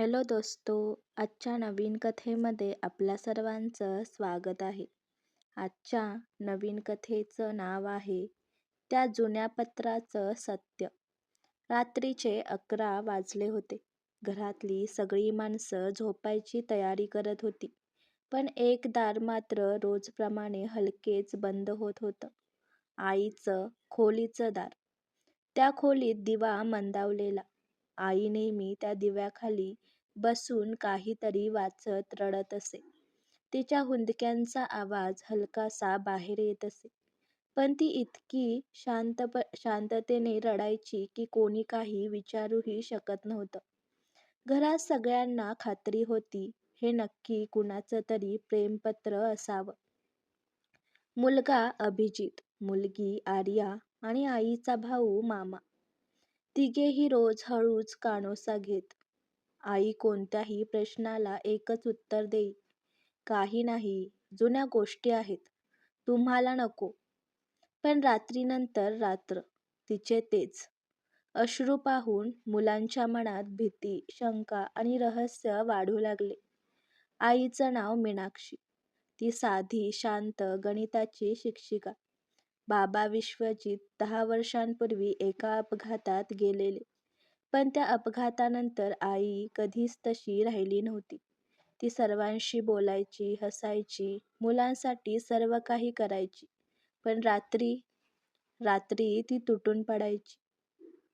Hello दोस्तो आजच्या नवीन कथेमध्ये आपल्या सर्वांचं स्वागत आहे. आजच्या नवीन कथेचं नाव आहे त्या जुन्या पत्राचं सत्य. रात्रीचे अकरा वाजले होते. घरातली सगळी माणसं झोपायची तयारी करत होती. पण एक दार मात्र रोजप्रमाणे हलकेच बंद होत होतं. आईचं खोलीचं दार. त्या खोलीत दिवा मंदावलेला. आई नेहमी त्या दिव्याखाली बसून काहीतरी वाचत रडत असे. तिच्या हुंदक्यांचा आवाज हलकासा बाहेर येत असे. पण ती इतकी शांततेने रडायची की कोणी काही विचारूही शकत नव्हतं. घरात सगळ्यांना खात्री होती हे नक्की कुणाचं तरी प्रेमपत्र असावं. मुलगा अभिजित, मुलगी आर्या आणि आईचा भाऊ मामा. तिघेही रोज हळूच कानोसा घेत. आई कोणत्याही प्रश्नाला एकच उत्तर देई. काही नाही, जुन्या गोष्टी आहेत. तुम्हाला नको. पण रात्रीनंतर रात्र, तिचे तेच. अश्रू पाहून मुलांच्या मनात भीती, शंका आणि रहस्य वाढू लागले. आईचं नाव मीनाक्षी. ती साधी, शांत गणिताची शिक्षिका. बाबा विश्वजीत दहा वर्षांपूर्वी एका अपघातात गेलेले. पण त्या अपघातानंतर आई कधीच तशी राहिली नव्हती. ती सर्वांशी बोलायची, हसायची, मुलांसाठी सर्व काही करायची. पण रात्री, रात्री ती तुटून पडायची.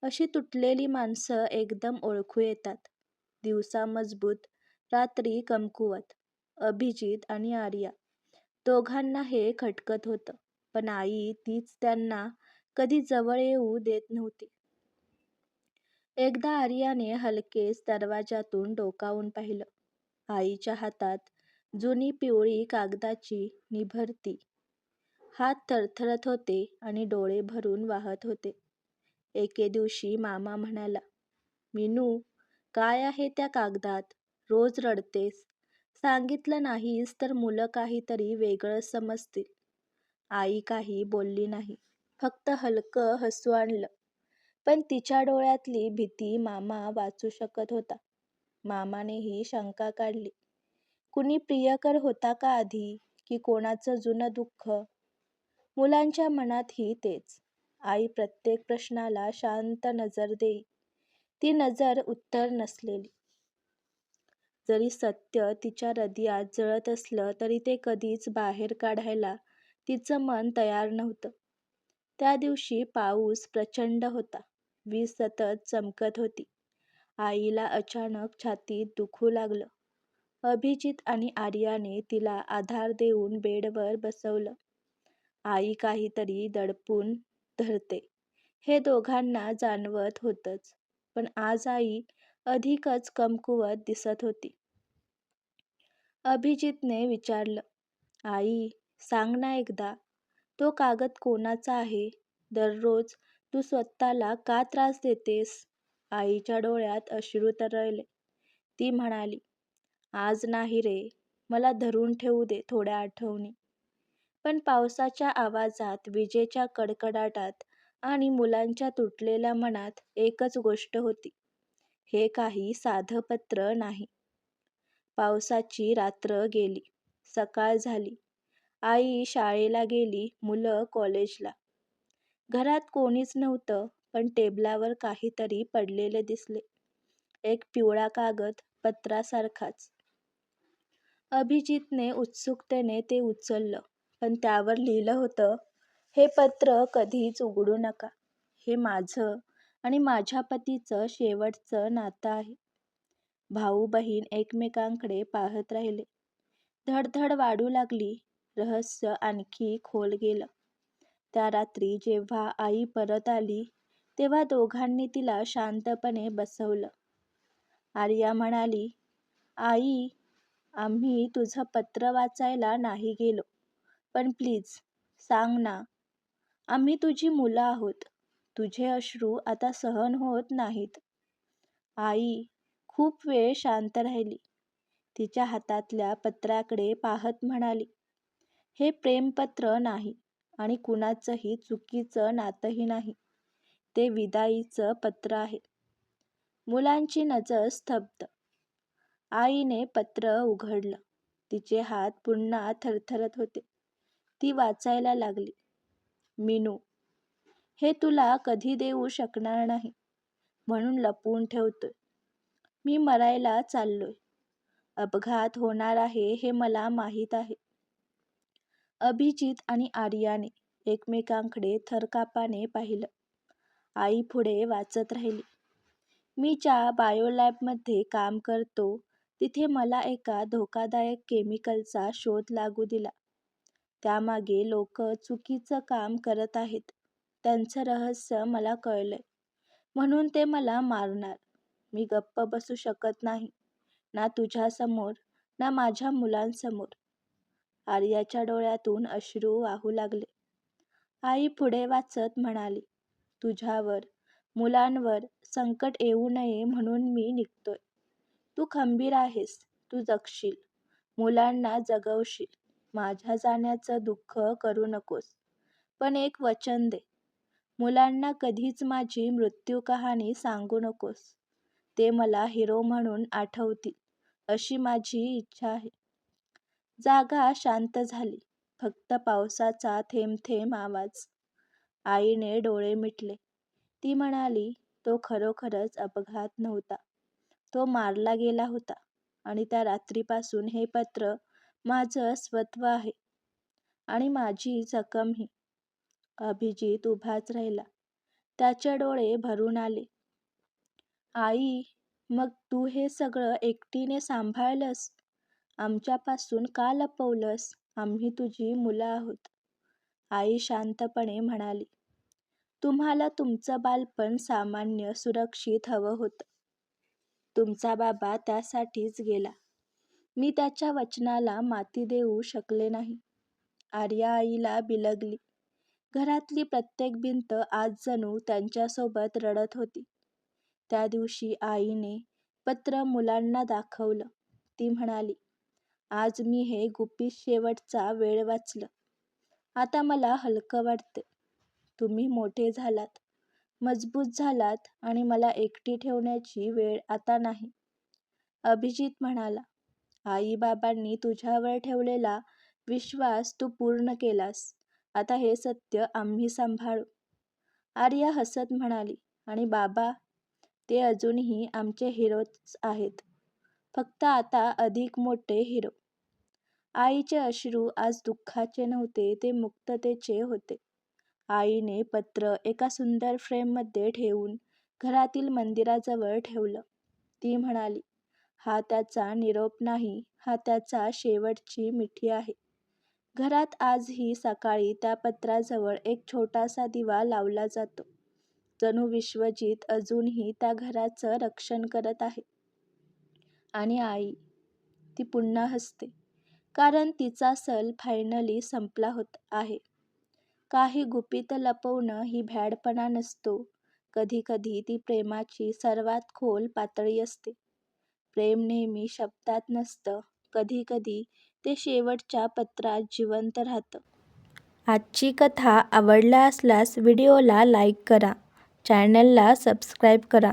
अशी तुटलेली माणसं एकदम ओळखू येतात. दिवसा मजबूत, रात्री कमकुवत. अभिजित आणि आर्या दोघांना हे खटकत होतं. पण आई तीच त्यांना कधी जवळ येऊ देत नव्हती. एकदा आर्याने हलकेच दरवाजातून डोकावून पाहिलं. आईच्या हातात जुनी पिवळी कागदाची निभरती. हात थरथरत होते आणि डोळे भरून वाहत होते. एके दिवशी मामा म्हणाला, मीनू, काय आहे त्या कागदात? रोज रडतेस. सांगितलं नाहीस तर मुलं काहीतरी वेगळंच समजतील. आई काही बोलली नाही. फक्त हलकं हसू आणलं. पण तिच्या डोळ्यातली भीती मामा वाचू शकत होता. मामानेही शंका काढली. कुणी प्रियकर होता का आधी? की कोणाचं जुनं दुःख? मुलांच्या मनातही तेच. आई प्रत्येक प्रश्नाला शांत नजर देई. ती नजर उत्तर नसलेली. जरी सत्य तिच्या हृदयात जळत असलं तरी ते कधीच बाहेर काढायला तिचं मन तयार नव्हतं. त्या दिवशी पाऊस प्रचंड होता. वीज सतत चमकत होती. आईला अचानक छातीत दुखू लागलं. अभिजित आणि आर्याने तिला आधार देऊन बेडवर बसवलं. आई काहीतरी दडपून धरते हे दोघांना जाणवत होतंच. पण आज आई अधिकच कमकुवत दिसत होती. अभिजितने विचारलं, आई, सांग ना एकदा, तो कागद कोणाचा आहे? दररोज तू स्वतःला का त्रास देतेस? आईच्या डोळ्यात अश्रू तरळले. ती म्हणाली, आज नाही रे. मला धरून ठेवू दे थोड्या आठवणी. पण पावसाच्या आवाजात, विजेच्या कडकडाटात आणि मुलांच्या तुटलेल्या मनात एकच गोष्ट होती. हे काही साधं पत्र नाही. पावसाची रात्र गेली. सकाळ झाली. आई शाळेला गेली, मुलं कॉलेजला. घरात कोणीच नव्हतं पण टेबलावर काहीतरी पडलेले दिसले. एक पिवळा कागद, पत्रासारखाच. अभिजितने उत्सुकतेने ते उचललं. पण त्यावर लिहिलं होतं, हे पत्र कधीच उघडू नका. हे माझं आणि माझ्या पतीचं शेवटचं नातं आहे. भाऊ बहीण एकमेकांकडे पाहत राहिले. धडधड वाढू लागली. रहस्य आणखी खोल गेलं. त्या रात्री जेव्हा आई परत आली तेव्हा दोघांनी तिला शांतपणे बसवलं. आर्या म्हणाली, आई, आम्ही तुझं पत्र वाचायला नाही गेलो. पण प्लीज, सांग ना. आम्ही तुझी मुलं आहोत. तुझे अश्रू आता सहन होत नाहीत. आई खूप वेळ शांत राहिली. तिच्या हातातल्या पत्राकडे पाहत म्हणाली, हे प्रेमपत्र नाही आणि कुणाचंही चुकीचं नातंही नाही. ते विदाईचं पत्र आहे. मुलांची नजर स्तब्ध. आईने पत्र उघडलं. तिचे हात पुन्हा थरथरत होते. ती वाचायला लागली. मीनू, हे तुला कधी देऊ शकणार नाही म्हणून लपवून ठेवतोय. मी मरायला चाललोय. अपघात होणार आहे हे मला माहीत आहे. अभिजित आणि आर्याने एकमेकांकडे थरकापाने पाहिलं. आई पुढे वाचत राहिली. मी ज्या बायोलॅबमध्ये काम करतो तिथे मला एका धोकादायक केमिकलचा शोध लागू दिला. त्यामागे लोक चुकीचं काम करत आहेत. त्यांचं रहस्य मला कळलंय. म्हणून ते मला मारणार. मी गप्प बसू शकत नाही. ना तुझ्यासमोर ना माझ्या मुलांसमोर. आर्याच्या डोळ्यातून अश्रू वाहू लागले. आई पुढे वाचत म्हणाली, तुझ्यावर, मुलांवर संकट येऊ नये म्हणून मी निघतोय. तू खंबीर आहेस. तू जगशील. मुलांना जगवशील. माझ्या जाण्याचं दुःख करू नकोस. पण एक वचन दे. मुलांना कधीच माझी मृत्यू कहाणी सांगू नकोस. ते मला हिरो म्हणून आठवतील अशी माझी इच्छा आहे. जागा शांत झाली. फक्त पावसाचा थेंब थेंब आवाज. आईने डोळे मिटले. ती म्हणाली, तो खरोखरच अपघात नव्हता. तो मारला गेला होता. आणि त्या रात्रीपासून हे पत्र माझं स्वत्व आहे. आणि माझी जखमही. अभिजित उभाच राहिला. त्याचे डोळे भरून आले. आई, मग तू हे सगळं एकटीने सांभाळलंस? आमच्यापासून का लपवलंस? आम्ही तुझी मुलं आहोत. आई शांतपणे म्हणाली, तुम्हाला तुमचं बालपण सामान्य, सुरक्षित हवं होतं. तुमचा बाबा त्यासाठीच गेला. मी त्याच्या वचनाला माती देऊ शकले नाही. आर्या आईला बिलगली. घरातली प्रत्येक भिंत आज जणू त्यांच्यासोबत रडत होती. त्या दिवशी आईने पत्र मुलांना दाखवलं. ती म्हणाली, आज मी हे गुपित शेवटचा वेळ वाचलं. आता मला हलकं वाटते तुम्ही मोठे झालात, मजबूत झालात आणि मला एकटी ठेवण्याची वेळ आता नाही. अभिजित म्हणाला, आई बाबांनी तुझ्यावर ठेवलेला विश्वास तू पूर्ण केलास. आता हे सत्य आम्ही सांभाळू. आर्या हसत म्हणाली, आणि बाबा? ते अजूनही आमचे हिरोच आहेत. फक्त आता अधिक मोठे हिरो. आईचे अश्रू आज दुःखाचे नव्हते ते मुक्ततेचे होते. आईने पत्र एका सुंदर फ्रेममध्ये ठेवून घरातील मंदिराजवळ ठेवलं. ती म्हणाली, हा त्याचा निरोप नाही, हा त्याचा शेवटची मिठी आहे. घरात आजही सकाळी त्या पत्राजवळ एक छोटासा दिवा लावला जातो. जणू विश्वजीत अजूनही त्या घराचं रक्षण करत आहे. आणि आई? ती पुन्हा हसते. कारण तिचा सल फायनली संपला होत आहे. काही गुपित लपवणं ही भ्याडपणा नसतो. कधी कधी ती प्रेमाची सर्वात खोल पातळी असते. प्रेम नेहमी शब्दात नसतं. कधी कधी ते शेवटच्या पत्रात जिवंत राहतं. आजची कथा आवडला असल्यास व्हिडिओला लाईक करा, चॅनलला सबस्क्राईब करा